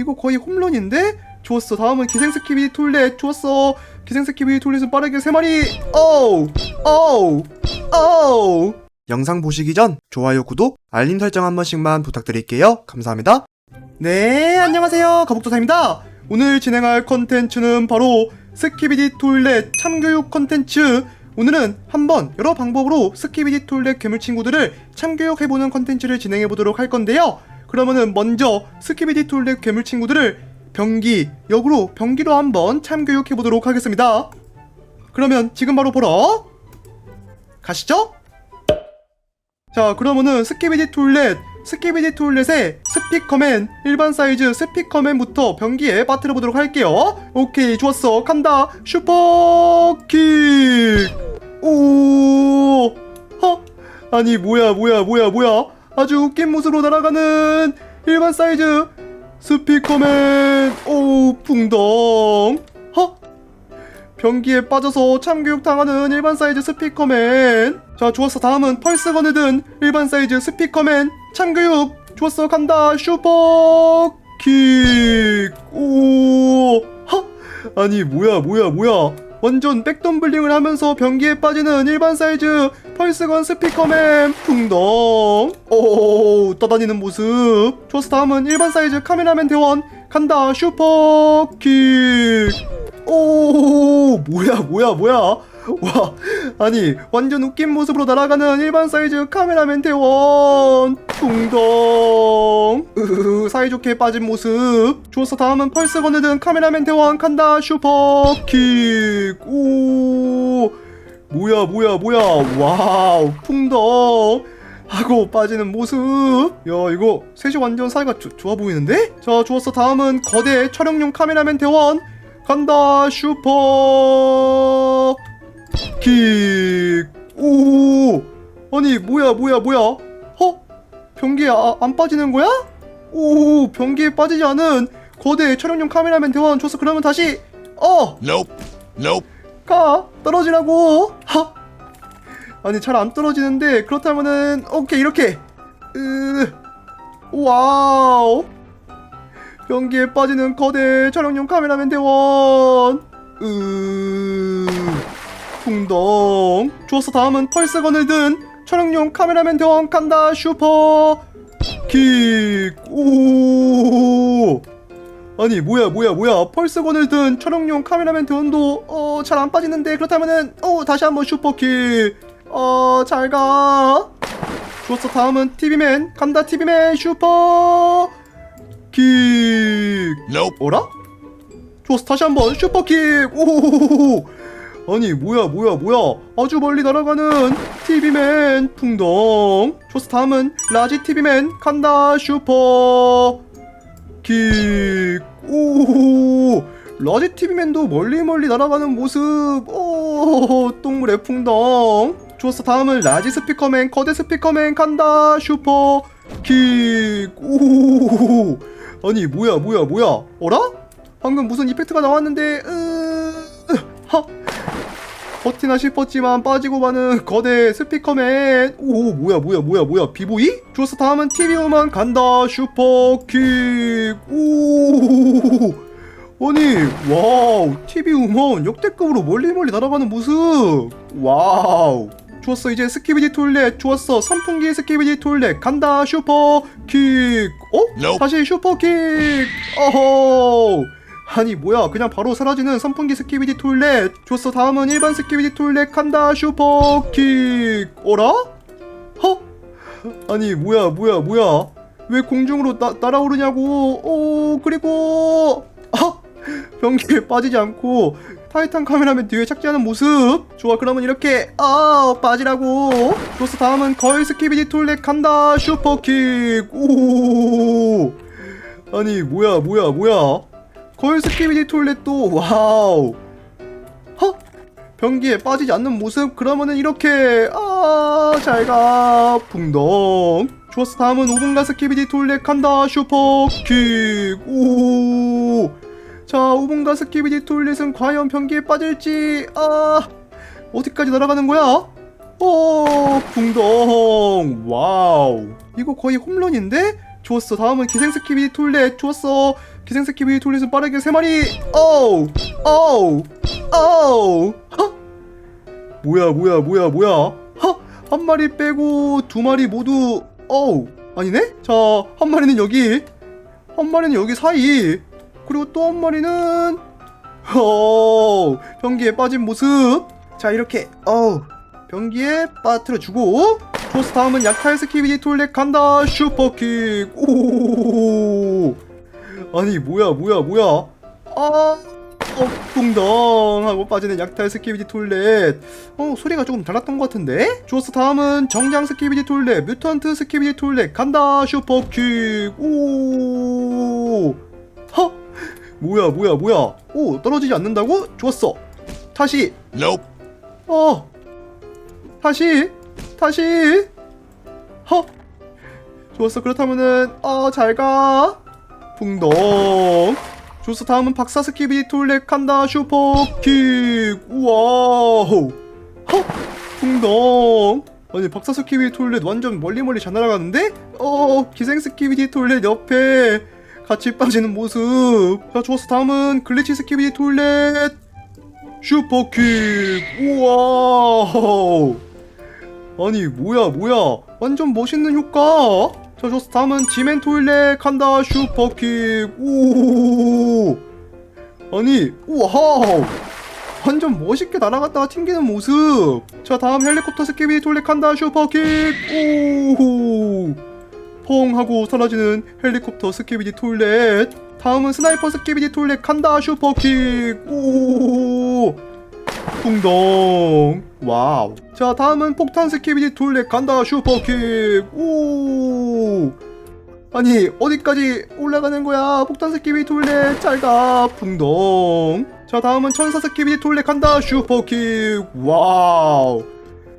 이거 거의 홈런인데? 좋았어. 다음은 기생스키비 톨렛 좋았어. 기생스키비 톨렛은 빠르게 3마리. 어우 어우 어우. 영상 보시기 전 좋아요 구독 알림 설정 한 번씩만 부탁드릴게요. 감사합니다. 네 안녕하세요. 거북도사입니다. 오늘 진행할 컨텐츠는 바로 스키비디 톨렛 참교육 컨텐츠. 오늘은 한번 여러 방법으로 스키비디 톨렛 괴물 친구들을 참교육해보는 컨텐츠를 진행해보도록 할 건데요 그러면은 먼저 스키비디 톨렛 괴물 친구들을 병기, 역으로 병기로 한번 참교육해 보도록 하겠습니다. 그러면 지금 바로 보러 가시죠? 자, 그러면은 스키비디 툴렛, 스키비디 툴렛의 스피커맨, 일반 사이즈 스피커맨부터 병기에 빠뜨려 보도록 할게요. 오케이, 좋았어. 간다. 슈퍼킥! 오! 허? 아니, 뭐야, 뭐야, 뭐야, 뭐야. 아주 웃긴 모습으로 날아가는 일반 사이즈 스피커맨. 오 풍덩. 허? 변기에 빠져서 참교육 당하는 일반 사이즈 스피커맨. 자 좋았어. 다음은 펄스건을 든 일반 사이즈 스피커맨. 참교육. 좋았어. 간다. 슈퍼 킥. 오 허? 아니 뭐야 뭐야 뭐야 완전 백덤블링을 하면서 변기에 빠지는 일반 사이즈 펄스건 스피커맨 풍덩. 오 떠다니는 모습. 좋았어 다음은 일반 사이즈 카메라맨 대원 간다 슈퍼킥. 오 뭐야 뭐야 뭐야. 와 아니 완전 웃긴 모습으로 날아가는 일반 사이즈 카메라맨 대원 풍덩 으흐 사이좋게 빠진 모습. 좋았어 다음은 펄스건을 든 카메라맨 대원 간다 슈퍼킥. 오. 뭐야 뭐야 뭐야. 와우 풍덩. 하고 빠지는 모습. 야 이거 셋이 완전 사이가 조- 좋아 보이는데? 자 좋았어 다음은 거대 촬영용 카메라맨 대원 간다 슈퍼 킥오. 아니 뭐야 뭐야 뭐야? 허? 변기에 아, 안 빠지는 거야? 오 변기에 빠지지 않은 거대 촬영용 카메라맨 대원 좋았어 그러면 다시 어! Nope. Nope. 가! 떨어지라고! 하! 아니 잘 안 떨어지는데 그렇다면은 오케이 이렇게. 으 와우. 변기에 빠지는 거대 촬영용 카메라맨 대원. 으 풍덩. 좋았어 다음은 펄스건을 든 촬영용 카메라맨 대원 간다 슈퍼. 킥 오. 아니 뭐야 뭐야 뭐야. 펄스건을 든 촬영용 카메라맨 대원도 어 잘 안 빠지는데 그렇다면은 어 다시 한번 슈퍼킥. 어 잘가. 좋았어. 다음은 TV맨. 간다 TV맨. 슈퍼 킥. Nope. 어라? 좋았어. 다시 한번 슈퍼킥. 오 아니 뭐야 뭐야 뭐야 아주 멀리 날아가는 TV맨 풍덩 좋았어 다음은 라지 TV맨 간다 슈퍼 킥! 오! 라지 TV맨도 멀리 멀리 날아가는 모습. 오! 동물의 풍덩. 좋았어. 다음은 라지 스피커맨, 거대 스피커맨 간다. 슈퍼 킥! 오! 아니 뭐야 뭐야 뭐야? 어라? 방금 무슨 이펙트가 나왔는데 으... 하! 버티나 싶었지만 빠지고 마는 거대 스피커맨. 오 뭐야 뭐야 뭐야 뭐야. 비보이? 좋았어. 다음은 TV우먼 간다 슈퍼킥. 오. 아니 와우. TV우먼 역대급으로 멀리 멀리 날아가는 모습. 와우. 좋았어. 이제 스키비디 톨렛. 좋았어. 선풍기 스키비디 톨렛. 간다 슈퍼킥. 어? 다시 슈퍼킥. 어허 아니 뭐야. 그냥 바로 사라지는 선풍기 스키비디 톨렛. 좋았어. 다음은 일반 스키비디 톨렛. 간다. 슈퍼킥. 어라? 허? 아니 뭐야 뭐야 뭐야. 왜 공중으로 나, 날아오르냐고. 오 그리고 아 변기에 빠지지 않고 타이탄 카메라맨 뒤에 착지하는 모습. 좋아 그러면 이렇게. 아 빠지라고. 좋았어. 다음은 거의 스키비디 톨렛. 간다. 슈퍼킥. 오. 아니 뭐야 뭐야 뭐야 거의 스키비디 톨렛도 와우. 허 변기에 빠지지 않는 모습? 그러면은 이렇게 아 잘가. 붕덩. 좋았어. 다음은 5분간 스키비디 톨렛 간다. 슈퍼킥. 오자 5분간 스키비디 톨렛은 과연 변기에 빠질지 아 어디까지 날아가는 거야? 오 붕덩. 와우. 이거 거의 홈런인데 좋았어. 다음은 기생스키비 톨렛 좋았어. 기생스키비 톨렛은 빠르게 세 마리. 어우 어우 어우. 헉! 뭐야 뭐야 뭐야 뭐야? 헉! 한 마리 빼고 두 마리 모두. 어우 아니네? 자 한 마리는 여기. 한 마리는 여기 사이. 그리고 또 한 마리는 어 변기에 빠진 모습. 자 이렇게 어우 변기에 빠뜨려 주고 조스 다음은 약탈 스 키비디 톨렛 간다. 슈퍼킥. 오. 아니 뭐야 뭐야 뭐야. 아 어, 둥덩 하고 빠지는 약탈 스키비디 톨렛 어 소리가 조금 달랐던 것 같은데? 조스 다음은 정장 스키비디 톨렛 뮤턴트 스키비디 톨렛 간다. 슈퍼킥. 오. 허! 뭐야 뭐야 뭐야. 오 떨어지지 않는다고? 좋았어 다시. Nope. 어. 다시 다시. 허. 좋았어. 그렇다면은 어 잘가. 붕덩. 좋았어. 다음은 박사 스키비디 톨렛 간다. 슈퍼킥. 우와우. 허. 붕덩. 아니 박사 스키비디 톨렛 완전 멀리 멀리 잘 날아가는데? 어 기생 스키비디 톨렛 옆에 같이 빠지는 모습. 자 좋았어. 다음은 글리치 스키비디 톨렛. 슈퍼킥. 우와 아니 뭐야 뭐야? 완전 멋있는 효과. 자 좋았어 다음은 지멘 토일렛 간다 슈퍼킥. 오! 아니 우와 완전 멋있게 날아갔다가 튕기는 모습. 자 다음 헬리콥터 스키비 톨렛 간다 슈퍼킥. 오퐁 하고 사라지는 헬리콥터 스키비디 톨렛. 다음은 스나이퍼 스키비디 톨렛 간다 슈퍼킥. 오 풍덩 와우. 자 다음은 폭탄 스키비디 톨렛 간다. 슈퍼킥. 오. 아니 어디까지 올라가는 거야? 폭탄 스키비디 톨렛 잘가. 풍덩 자 다음은 천사 스키비디 톨렛 간다. 슈퍼킥. 와우.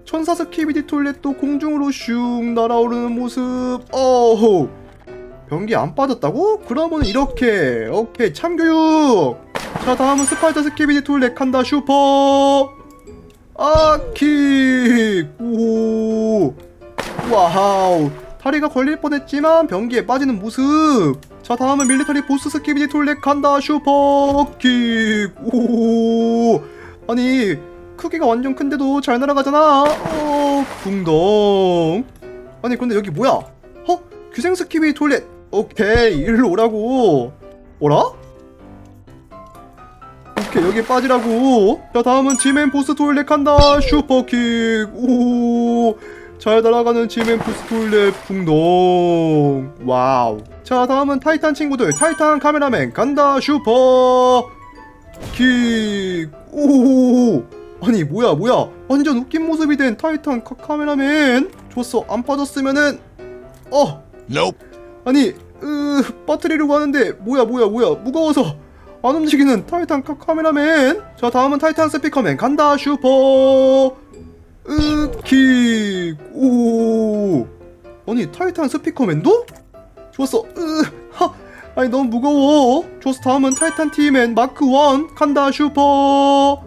천사 스키비디 톨렛도 공중으로 슉 날아오르는 모습. 어호 변기 안 빠졌다고? 그러면 이렇게. 오케이 참교육 자 다음은 스파이더 스키비디 톨렛 간다. 슈퍼! 아킥! 오! 와우. 다리가 걸릴 뻔했지만 변기에 빠지는 모습. 자 다음은 밀리터리 보스 스키비디 톨렛 간다. 슈퍼 킥! 오! 아니 크기가 완전 큰데도 잘 날아가잖아. 어 붕덩. 아니 근데 여기 뭐야? 어? 규생 스키비디 톨렛 오케이 일로 오라고. 오라? 오케이 여기 빠지라고. 자 다음은 지멘 보스 토일렛 간다. 슈퍼킥. 오 잘 날아가는 지멘 보스 토일렛 풍덩 와우. 자 다음은 타이탄 친구들. 타이탄 카메라맨 간다. 슈퍼 킥오. 아니 뭐야 뭐야. 완전 웃긴 모습이 된 타이탄 카, 카메라맨. 좋았어. 안 빠졌으면은 어. Nope. 아니 으 빠뜨리려고 하는데 뭐야 뭐야 뭐야. 무거워서 안 움직이는 타이탄 카, 카메라맨. 자 다음은 타이탄 스피커맨. 간다 슈퍼. 으킥 오. 아니 타이탄 스피커맨도? 좋았어. 으하. 아니 너무 무거워. 좋았어. 다음은 타이탄 티맨. 마크 1 간다 슈퍼.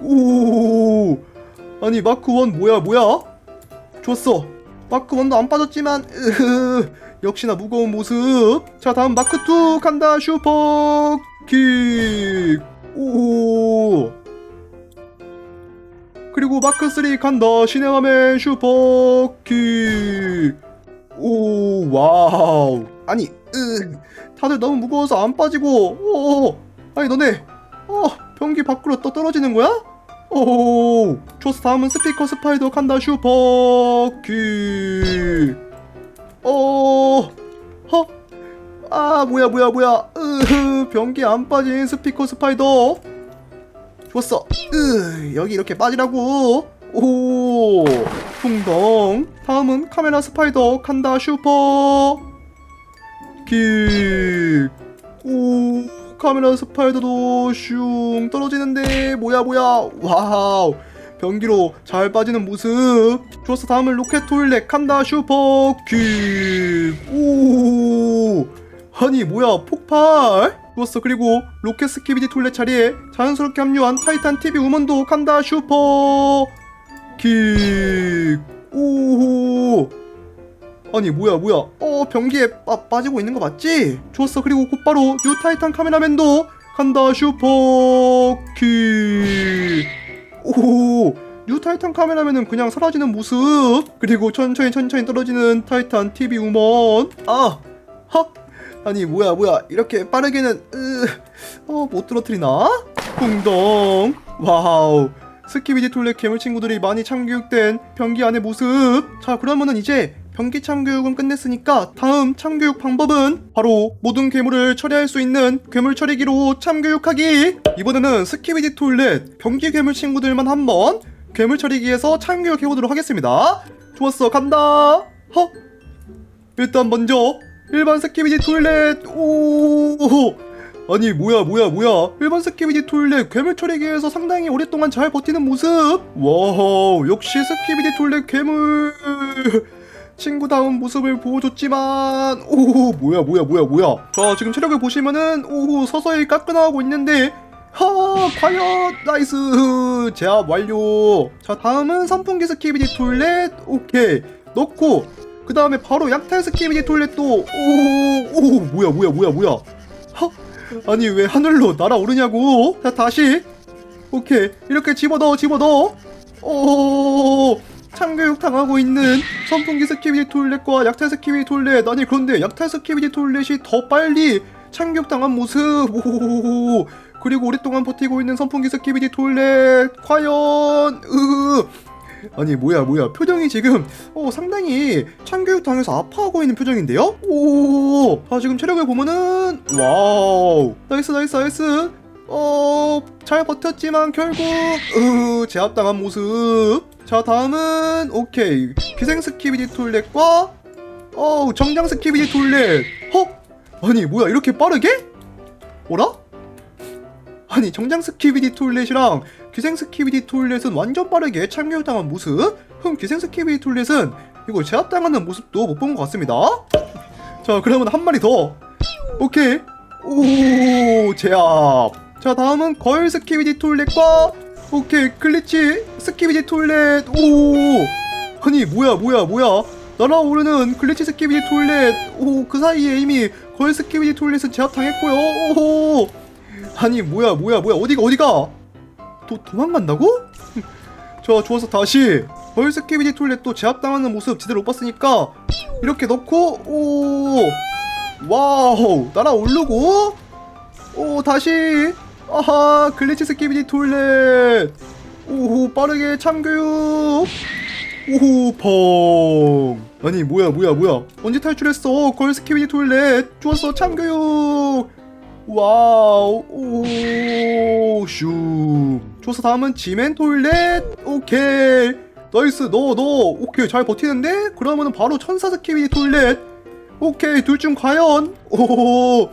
어킥오. 아니 마크 1 뭐야 뭐야? 좋았어. 마크 1도 안 빠졌지만 으흐, 역시나 무거운 모습. 자 다음 마크 2 간다 슈퍼킥. 오. 그리고 마크 3 간다 신행하면 슈퍼킥. 오 와우. 아니 으. 다들 너무 무거워서 안 빠지고. 오. 아니 너네. 어 변기 밖으로 또 떨어지는 거야? 오, 조스 다음은 스피커 스파이더 간다 슈퍼킥. 어, 허, 아 뭐야 뭐야 뭐야. 으흐, 변기 안 빠진 스피커 스파이더. 좋았어. 으, 여기 이렇게 빠지라고. 오, 풍덩. 다음은 카메라 스파이더 간다 슈퍼. 킥. 오, 카메라 스파이더도 슝 떨어지는데 뭐야 뭐야 와우 변기로 잘 빠지는 모습. 좋았어. 다음은 로켓 토일렛. 간다. 슈퍼킥 오. 아니 뭐야. 폭발. 좋았어. 그리고 로켓 스키비디 톨렛 자리에 자연스럽게 합류한 타이탄 TV 우먼도 간다. 슈퍼 킥. 오. 아니 뭐야 뭐야. 어 변기에 빠, 빠지고 있는 거 맞지? 좋았어. 그리고 곧바로 뉴 타이탄 카메라맨도 간다. 슈퍼키 오 뉴 타이탄 카메라맨은 그냥 사라지는 모습. 그리고 천천히 천천히 떨어지는 타이탄 TV 우먼. 아헉 아니 뭐야 뭐야. 이렇게 빠르게는 어못 떨어뜨리나? 붕덩. 와우. 스키비디 툴렛 괴물 친구들이 많이 참교육된 변기 안의 모습. 자 그러면은 이제 변기 참교육은 끝냈으니까 다음 참교육 방법은 바로 모든 괴물을 처리할 수 있는 괴물 처리기로 참교육하기. 이번에는 스키비디 툴렛 변기 괴물 친구들만 한번 괴물 처리기에서 참교육 해보도록 하겠습니다. 좋았어 간다. 헉 일단 먼저 일반 스키비디 툴렛. 오 아니 뭐야 뭐야 뭐야. 일반 스키비디 툴렛 괴물 처리기에서 상당히 오랫동안 잘 버티는 모습. 와우 역시 스키비디 툴렛 괴물 친구다운 모습을 보여줬지만 오 뭐야 뭐야 뭐야 뭐야. 자 지금 체력을 보시면은 오 서서히 깎여나가고 있는데 하 과연 나이스 제압 완료. 자 다음은 선풍기 스키비디 툴렛. 오케이. 넣고 그 다음에 바로 약탈 스키비디 툴렛도 오오 뭐야 뭐야 뭐야 뭐야. 하 아니 왜 하늘로 날아오르냐고? 자 다시. 오케이. 이렇게 집어넣어 집어넣어. 오 참교육 당하고 있는 선풍기 스키비디 톨렛과 약탈 스키비디 톨렛. 아니 그런데 약탈 스키비디 톨렛이 더 빨리 참교육 당한 모습. 오 그리고 오랫동안 버티고 있는 선풍기 스키비디 톨렛. 과연 으. 아니 뭐야 뭐야. 표정이 지금 어, 상당히 참교육 당해서 아파하고 있는 표정인데요? 오, 아 지금 체력을 보면은 와우. 나이스 나이스 나이스. 어, 잘 버텼지만 결국 으, 제압당한 모습. 자 다음은 오케이 기생 스키비디 툴렛과 어우 정장 스키비디 툴렛. 헉 아니 뭐야 이렇게 빠르게? 뭐라? 아니 정장 스키비디 툴렛이랑 기생 스키비디 툴렛은 완전 빠르게 참교육당한 모습. 흠 기생 스키비디 툴렛은 이거 제압당하는 모습도 못 본 것 같습니다. 자 그러면 한 마리 더. 오케이. 오 제압. 자 다음은 거울 스키비디 톨렛과 오케이 글리치 스키비디 톨렛 오! 아니 뭐야 뭐야 뭐야? 날아오르는 글리치 스키비디 톨렛 오 그 사이에 이미 거울 스키비디 톨렛은 제압당했고요. 오 아니 뭐야 뭐야 뭐야? 어디가 어디가? 도, 도망간다고? 자 좋아서 다시 거울 스키비디 톨렛도 제압당하는 모습 제대로 못 봤으니까 이렇게 넣고 오! 와우 날아오르고 오 다시 아하 글리치 스키비디 톨렛. 오호 빠르게 참교육. 오호 펑. 아니 뭐야 뭐야 뭐야. 언제 탈출했어? 걸 스키비디 톨렛. 좋았어 참교육. 와우 오슈. 좋았어 다음은 지멘 톨렛. 오케이. 나이스 너너 오케이 잘 버티는데? 그러면은 바로 천사 스키비디 톨렛. 오케이 둘 중 과연. 오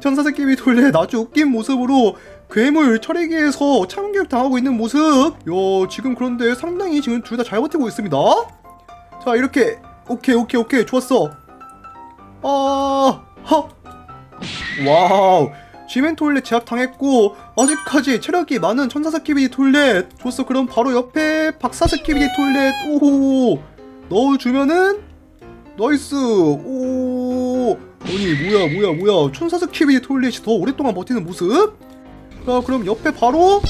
천사 스키비 톨렛 아주 웃긴 모습으로 괴물 처리기에서 참교육 당하고 있는 모습. 요 지금 그런데 상당히 지금 둘 다 잘 버티고 있습니다. 자 이렇게. 오케이 오케이 오케이. 좋았어. 아 하. 와우. 지멘 톨렛 제압 당했고 아직까지 체력이 많은 천사 스키비디 톨렛. 좋았어. 그럼 바로 옆에 박사 스키비디 톨렛. 오 넣어주면은 나이스. 오. 아니 뭐야 뭐야 뭐야. 천사 스키비디 톨렛이 더 오랫동안 버티는 모습 자 그럼 옆에 바로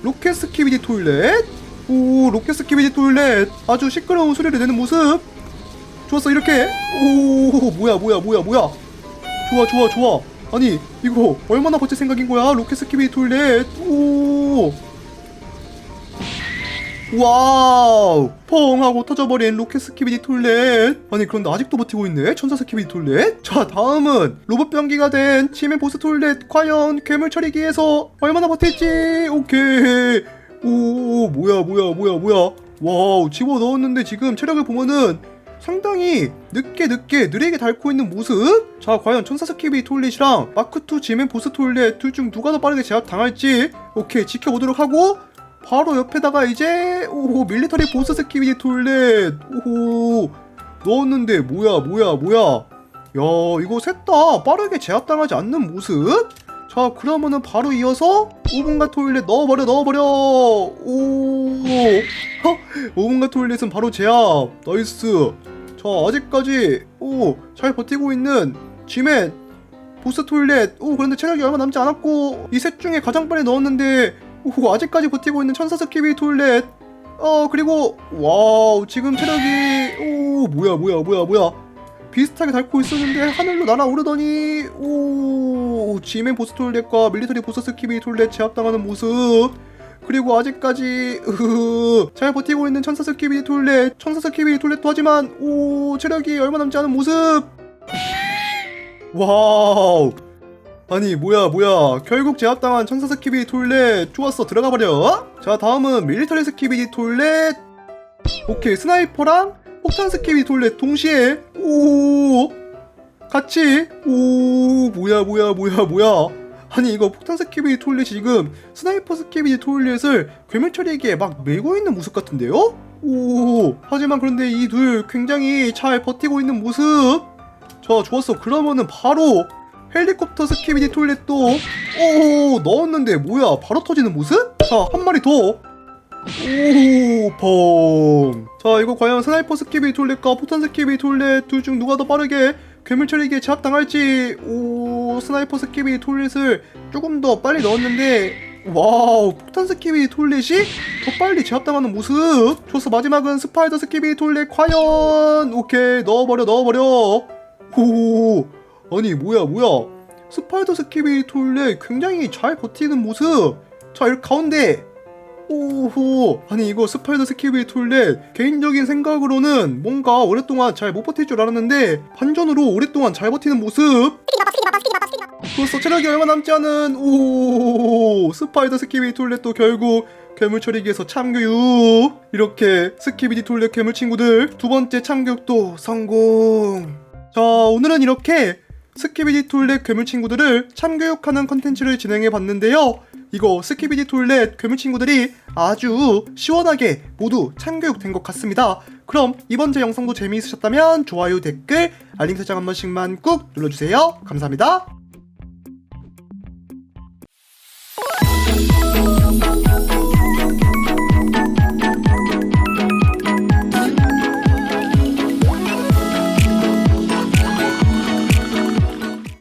로켓 스키비디 톨렛. 오 로켓 스키비디 톨렛. 아주 시끄러운 소리를 내는 모습. 좋았어 이렇게. 오 뭐야 뭐야 뭐야 뭐야. 좋아 좋아 좋아. 아니 이거 얼마나 버틸 생각인 거야 로켓 스키비디 톨렛? 오 와우 펑 하고 터져버린 로켓 스키비디 톨렛. 아니 그런데 아직도 버티고 있네? 천사 스키비디 톨렛? 자 다음은 로봇 변기가 된 치맨 보스 톨렛. 과연 괴물 처리기에서 얼마나 버틸지. 오케이. 오 뭐야 뭐야 뭐야 뭐야. 와우 집어넣었는데 지금 체력을 보면은 상당히 늦게 늦게 느리게 닳고 있는 모습. 자 과연 천사 스키비 톨렛이랑 마크2 지맨 보스 톨렛 둘 중 누가 더 빠르게 제압 당할지. 오케이 지켜보도록 하고 바로 옆에다가 이제 오호 밀리터리 보스 스키비디 톨렛 오호. 넣었는데 뭐야 뭐야 뭐야. 야 이거 셋 다 빠르게 제압당하지 않는 모습? 자 그러면은 바로 이어서 5분간 톨렛 넣어버려 넣어버려. 오. 헉, 5분간 톨렛은 바로 제압. 나이스. 자자 아직까지 오 잘 버티고 있는 지맨 보스 토일렛. 오 그런데 체력이 얼마 남지 않았고 이 셋 중에 가장 빨리 넣었는데 오 아직까지 버티고 있는 천사 스키비 토일렛. 어 그리고 와우 지금 체력이 오 뭐야 뭐야 뭐야 뭐야. 비슷하게 닳고 있었는데 하늘로 날아오르더니 오 지맨 보스 토일렛과 밀리터리 보스 스키비 토일렛 제압당하는 모습. 그리고 아직까지 으흐, 잘 버티고 있는 천사 스키비 토일렛. 천사 스키비 토일렛도 하지만 오 체력이 얼마 남지 않은 모습. 와우 아니 뭐야 뭐야. 결국 제압당한 천사 스키비 토일렛 좋았어 들어가 버려. 자 다음은 밀리터리 스키비 토일렛 오케이 스나이퍼랑 폭탄 스키비 토일렛 동시에. 오. 같이. 오. 뭐야 뭐야 뭐야 뭐야. 아니 이거 폭탄 스키비 토일렛이 지금 스나이퍼 스키비 토일렛을 괴물 처리기에 막 메고 있는 모습 같은데요? 오. 하지만 그런데 이 둘 굉장히 잘 버티고 있는 모습. 자 좋았어. 그러면은 바로 헬리콥터 스키비디 토일렛도 오 넣었는데 뭐야? 바로 터지는 모습? 자 한 마리 더. 오펑. 자 이거 과연 스나이퍼 스키비 토일렛과 포탄 스키비 토일렛 둘 중 누가 더 빠르게 괴물 처리기에 제압당할지. 오 스나이퍼 스키비 토일렛을 조금 더 빨리 넣었는데 와우 폭탄 스키비 토일렛이 더 빨리 제압당하는 모습. 좋았어 마지막은 스파이더 스키비 토일렛 과연. 오케이 넣어버려 넣어버려. 오 아니 뭐야 뭐야? 스파이더 스키비 토일렛 굉장히 잘 버티는 모습. 자 이렇게 가운데. 오호. 아니 이거 스파이더 스키비 토일렛 개인적인 생각으로는 뭔가 오랫동안 잘 못 버틸 줄 알았는데 반전으로 오랫동안 잘 버티는 모습. 벌써 체력이 얼마 남지 않은. 오 스파이더 스키비 토일렛도 결국 괴물 처리기에서 참교육. 이렇게 스키비디 토일렛 괴물 친구들 두 번째 참교육도 성공. 자 오늘은 이렇게 스키비디 톨렛 괴물 친구들을 참교육하는 컨텐츠를 진행해 봤는데요. 이거 스키비디 톨렛 괴물 친구들이 아주 시원하게 모두 참교육된 것 같습니다. 그럼 이번 제 영상도 재미있으셨다면 좋아요, 댓글, 알림 설정 한 번씩만 꾹 눌러주세요. 감사합니다.